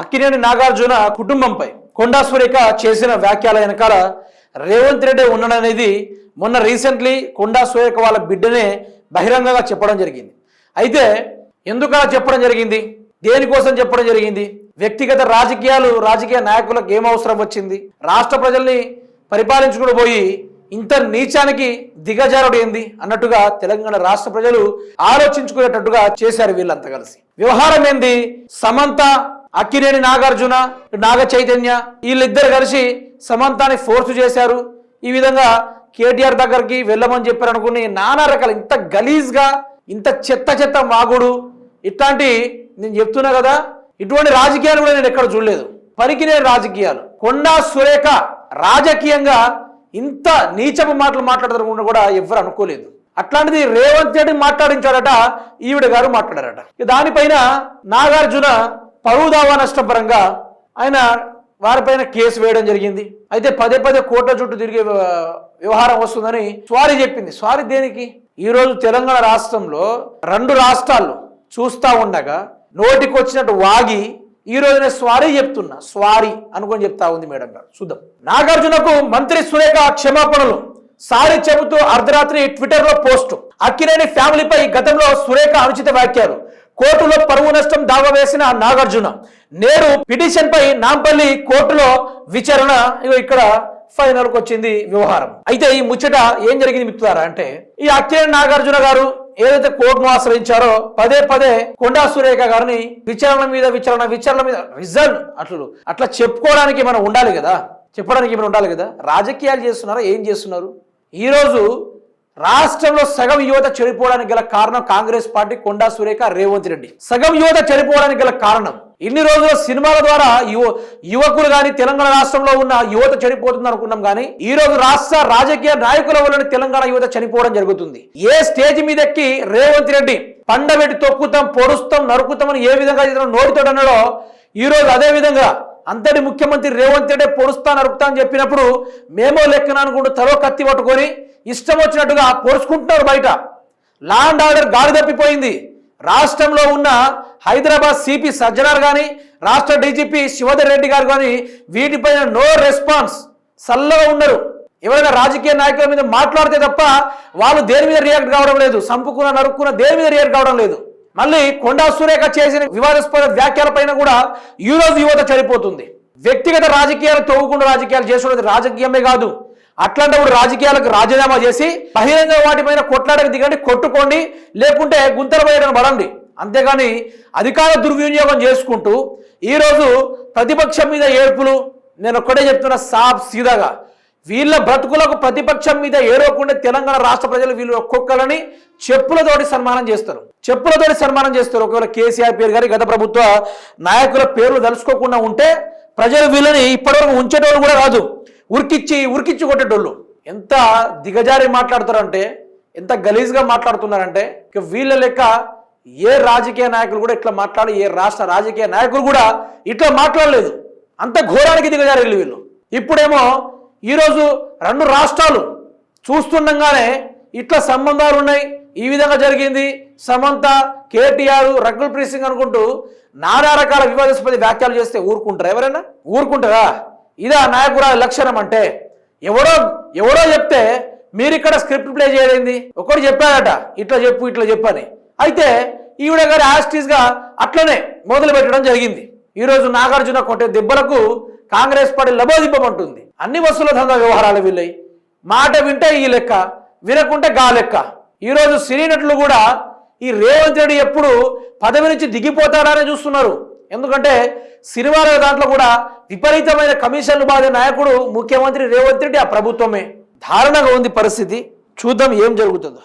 అక్కినేని నాగార్జున కుటుంబంపై కొండా సురేఖ చేసిన వ్యాఖ్యల వెనకాల రేవంత్ రెడ్డి ఉన్నాడనేది మొన్న రీసెంట్లీ కొండా సురేఖ వాళ్ళ బిడ్డనే బహిరంగంగా చెప్పడం జరిగింది. అయితే ఎందుకు అలా చెప్పడం జరిగింది? దేనికోసం చెప్పడం జరిగింది? వ్యక్తిగత రాజకీయాలు రాజకీయ నాయకులకు ఏం అవసరం వచ్చింది? రాష్ట్ర ప్రజల్ని పరిపాలించుకుని పోయి ఇంత నీచానికి దిగజారుడు ఏంది? అన్నట్టుగా తెలంగాణ రాష్ట్ర ప్రజలు ఆలోచించుకునేటట్టుగా చేశారు వీళ్ళంతా కలిసి. వ్యవహారం ఏంది? సమంత అక్కినేని నాగార్జున నాగ చైతన్య వీళ్ళిద్దరు కలిసి సమంతాన్ని ఫోర్స్ చేశారు. ఈ విధంగా కేటీఆర్ దగ్గరికి వెళ్ళమని చెప్పారు అనుకుని నానా రకాల ఇంత గలీజ్గా ఇంత చెత్త చెత్త మాగుడు. ఇట్లాంటి నేను చెప్తున్నా కదా ఇటువంటి రాజకీయాలు కూడా నేను ఎక్కడ చూడలేదు. పనికినే రాజకీయాలు. కొండా సురేఖ రాజకీయంగా ఇంత నీచపు మాటలు మాట్లాడతారు కూడా ఎవ్వరు అనుకోలేదు. అట్లాంటిది రేవంత్ రెడ్డి మాట్లాడించాడట ఈవిడ గారు మాట్లాడారట. దానిపైన నాగార్జున పరువు దావా నష్టం పరంగా ఆయన వారిపైన కేసు వేయడం జరిగింది. అయితే పదే పదే కోట్ల చుట్టూ తిరిగే వ్యవహారం వస్తుందని స్వారీ చెప్పింది. స్వారీ దేనికి? ఈ రోజు తెలంగాణ రాష్ట్రంలో రెండు రాష్ట్రాలు చూస్తూ ఉండగా నోటికొచ్చినట్టు వాగి ఈ రోజునే స్వారీ చెప్తున్నా. స్వారీ అనుకొని చెప్తా ఉంది మేడం గారు. చూద్దాం. నాగార్జునకు మంత్రి సురేఖ క్షమాపణలు. సారీ చెబుతూ అర్ధరాత్రి ట్విట్టర్లో పోస్టు. అక్కినేని ఫ్యామిలీపై గతంలో సురేఖ అనుచిత వ్యాఖ్యలు. కోర్టులో పరువు నష్టం దావా వేసిన నాగార్జున. నేడు పిటిషన్ పై నాంపల్లి కోర్టులో విచారణ. ఇక్కడ ఫైనల్కు వచ్చింది వ్యవహారం. అయితే ఈ ముచ్చట ఏం జరిగింది మిత్రులారా అంటే ఈ అక్కినేని నాగార్జున గారు ఏదైతే కోర్టును ఆశ్రయించారో పదే పదే కొండా సురేఖ గారిని విచారణ మీద విచారణ విచారణ మీద రిజల్ట్ అట్లు అట్లా చెప్పుకోవడానికి మనం ఉండాలి కదా? చెప్పడానికి మనం ఉండాలి కదా? రాజకీయాలు చేస్తున్నారా? ఏం చేస్తున్నారు? ఈరోజు రాష్ట్రంలో సగం యువత చెడిపోవడానికి గల కారణం కాంగ్రెస్ పార్టీ కొండా సురేఖ రేవంత్ రెడ్డి. సగం యువత చెడిపోవడానికి గల కారణం ఇన్ని రోజులు సినిమాల ద్వారా యువ యువకులు కానీ తెలంగాణ రాష్ట్రంలో ఉన్న యువత చెడిపోతుంది అనుకున్నాం కానీ ఈ రోజు రాష్ట్ర రాజకీయ నాయకుల వల్ల తెలంగాణ యువత చనిపోవడం జరుగుతుంది. ఏ స్టేజ్ మీద ఎక్కి రేవంత్ రెడ్డి పండబెట్టి తొక్కుతాం పొడుస్తాం నరుకుతాం అని ఏ విధంగా ఇతను నోటితో అన్నాడో ఈ రోజు అదే విధంగా అంతటి ముఖ్యమంత్రి రేవంత్ రెడ్డి పొడుస్తా నరుకుతా అని చెప్పినప్పుడు మేమో లెక్కన అనుకుంటూ తలో కత్తి పట్టుకొని ఇష్టం వచ్చినట్టుగా పొడుచుకుంటున్నారు బయట. లాండ్ ఆర్డర్ గాడి తప్పిపోయింది. రాష్ట్రంలో ఉన్న హైదరాబాద్ సిపి సజ్జనార్ కానీ రాష్ట్ర డీజీపీ శివధర్ రెడ్డి గారు కానీ వీటిపైన నో రెస్పాన్స్. సల్లగా ఉన్నారు. ఎవరైనా రాజకీయ నాయకుల మీద మాట్లాడితే తప్ప వాళ్ళు దేని మీద రియాక్ట్ కావడం లేదు. సంపుకున్న నరుక్కున్న దేని మీద రియాక్ట్ కావడం లేదు. మళ్ళీ కొండా సురేఖ చేసిన వివాదాస్పద వ్యాఖ్యలపైన కూడా ఈ రోజు యువత చనిపోతుంది. వ్యక్తిగత రాజకీయాలు తవ్వుకుండా రాజకీయాలు చేసుకున్నది రాజకీయమే కాదు. అట్లాంటప్పుడు రాజకీయాలకు రాజీనామా చేసి బహిరంగ వాటిపైన కొట్లాడకు దిగండి కొట్టుకోండి లేకుంటే గుంతల బయటను పడండి. అంతేగాని అధికార దుర్వినియోగం చేసుకుంటూ ఈరోజు ప్రతిపక్షం మీద ఏడుపులు నేను ఒక్కటే చెప్తున్నా సాఫ్ సీదాగా. వీళ్ళ బ్రతుకులకు ప్రతిపక్షం మీద ఏడవకుండా తెలంగాణ రాష్ట్ర ప్రజలు వీళ్ళు ఒక్కొక్కరిని చెప్పులతోటి సన్మానం చేస్తారు. చెప్పులతోటి సన్మానం చేస్తారు. ఒకవేళ కేసీఆర్ పేరు గారి గత ప్రభుత్వ నాయకుల పేర్లు తలుచుకోకుండా ఉంటే ప్రజలు వీళ్ళని ఇప్పటివరకు ఉంచేటోళ్ళు కూడా రాదు ఉరికిచ్చి ఉరికిచ్చి కొట్టేటోళ్ళు. ఎంత దిగజారి మాట్లాడతారంటే ఎంత గలీజ్గా మాట్లాడుతున్నారంటే ఇక వీళ్ళ లెక్క ఏ రాజకీయ నాయకులు కూడా ఇట్లా మాట్లాడి ఏ రాష్ట్ర రాజకీయ నాయకులు కూడా ఇట్లా మాట్లాడలేదు. అంత ఘోరానికి దిగజారు వీళ్ళు వీళ్ళు. ఇప్పుడేమో ఈరోజు రెండు రాష్ట్రాలు చూస్తుండగానే ఇట్లా సంబంధాలు ఉన్నాయి. ఈ విధంగా జరిగింది. సమంత కేటీఆర్ రకుల్ ప్రీత్ సింగ్ అనుకుంటూ నానా రకాల వివాదాస్పద వ్యాఖ్యలు చేస్తే ఊరుకుంటారా ఎవరైనా? ఊరుకుంటారా? ఇదా నాయకురాలి లక్షణం అంటే. ఎవరో ఎవరో చెప్తే మీరు ఇక్కడ స్క్రిప్ట్ ప్లే చేయలేంది. ఒకడు చెప్పారట ఇట్లా చెప్పు ఇట్లా చెప్పని అయితే ఈవిడ గారు యాస్టీస్గా అట్లనే మొదలు పెట్టడం జరిగింది. ఈరోజు నాగార్జున కొట్టే దెబ్బలకు కాంగ్రెస్ పార్టీ లబోదిబ్బమంటుంది అన్ని వస్తువుల దందా వ్యవహారాలు వీళ్ళయి. మాట వింటే ఈ లెక్క వినకుంటే గా లెక్క. ఈరోజు సినీ నటులు కూడా ఈ రేవంత్ రెడ్డి ఎప్పుడు పదవి నుంచి దిగిపోతాడని చూస్తున్నారు. ఎందుకంటే సినిమాల దాంట్లో కూడా విపరీతమైన కమిషన్లు బాధే నాయకుడు ముఖ్యమంత్రి రేవంత్ రెడ్డి ఆ ప్రభుత్వమే. దారుణంగా ఉంది పరిస్థితి. చూద్దాం ఏం జరుగుతుందో.